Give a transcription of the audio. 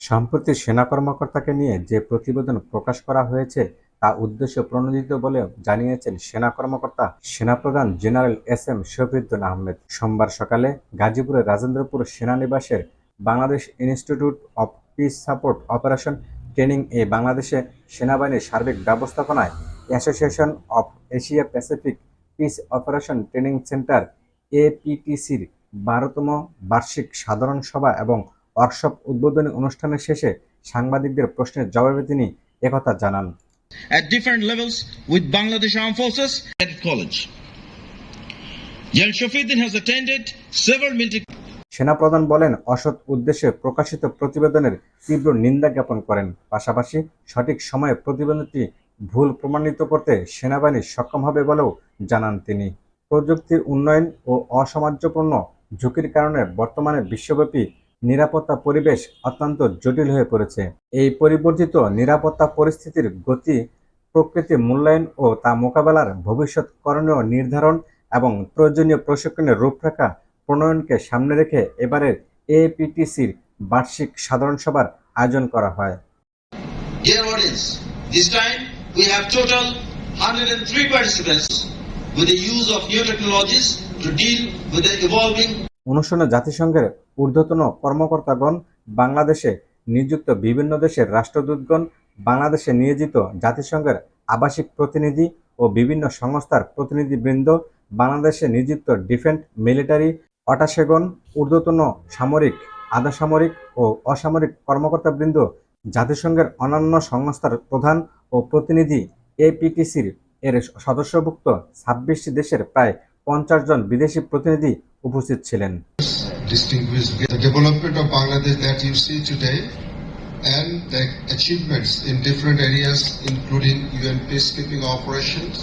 সম্প্রতি সেনা কর্মকর্তাকে নিয়ে যে প্রতিবেদন প্রকাশ করা হয়েছে, তা উদ্দেশ্য প্রণোদিত বলে জানিয়েছেন সেনা কর্মকর্তা সেনাপ্রধান general S M Shafiuddin Ahmed. সোমবার সকালে গাজীপুরের Rajendrapur সেনানিবাসের Bangladesh institute of peace support operation training এ বাংলাদেশে সেনাবাহিনীর সার্বিক ব্যবস্থাপনায় association of Asia Pacific peace operation training centre এপিটিসির বারোতম বার্ষিক সাধারণ সভা এবং ওয়ার্কশপ উদ্বোধনী অনুষ্ঠানের শেষে সাংবাদিকদের প্রশ্নের জবাবে তিনি একথা জানান। At different levels with Bangladesh Armed Forces at college. Shafiuddin has attended several military সেনাপ্রধান বলেন অসৎ উদ্দেশ্যে প্রকাশিত প্রতিবেদনের তীব্র নিন্দা জ্ঞাপন করেন। পাশাপাশি সঠিক সময়ে প্রতিবেদনটি ভুল প্রমাণিত করতে সেনাবাহিনী সক্ষম হবে বলেও জানান তিনি। প্রযুক্তির উন্নয়ন ও অসামঞ্জস্যপূর্ণ ঝুঁকির কারণে বর্তমানে বিশ্বব্যাপী নিরাপত্তা পরিবেশ অত্যন্ত জটিল হয়ে পড়েছে। এই পরিবর্তিত নিরাপত্তা পরিস্থিতির গতি প্রকৃতি মূল্যায়ন ও তা মোকাবেলার ভবিষ্যৎ করণীয় নির্ধারণ এবং প্রয়োজনীয় প্রশিক্ষণের রূপরেখা প্রণয়নকে সামনে রেখে এবারের এপিটিসির বার্ষিক সাধারণ সভার আয়োজন করা হয়। Dear audience, this time we have total 103 participants with the use of new technologies অনুষ্ঠানে জাতিসংঘের ঊর্ধ্বতন কর্মকর্তাগণ, বাংলাদেশে নিযুক্ত বিভিন্ন দেশের রাষ্ট্রদূতগণ, বাংলাদেশে নিয়োজিত জাতিসংঘের আবাসিক প্রতিনিধি ও বিভিন্ন সংস্থার প্রতিনিধিবৃন্দ, বাংলাদেশে নিযুক্ত ডিফেন্স মিলিটারি অটাশেগণ ঊর্ধ্বতন সামরিক আধা সামরিক ও অসামরিক কর্মকর্তাবৃন্দ, জাতিসংঘের অন্যান্য সংস্থার প্রধান ও প্রতিনিধি এপিটিসির এর সদস্যভুক্ত ছাব্বিশটি দেশের প্রায় পঞ্চাশ জন বিদেশি প্রতিনিধি উপস্থিত ছিলেন development of Bangladesh that you see today and the achievements in different areas, including UN peacekeeping operations,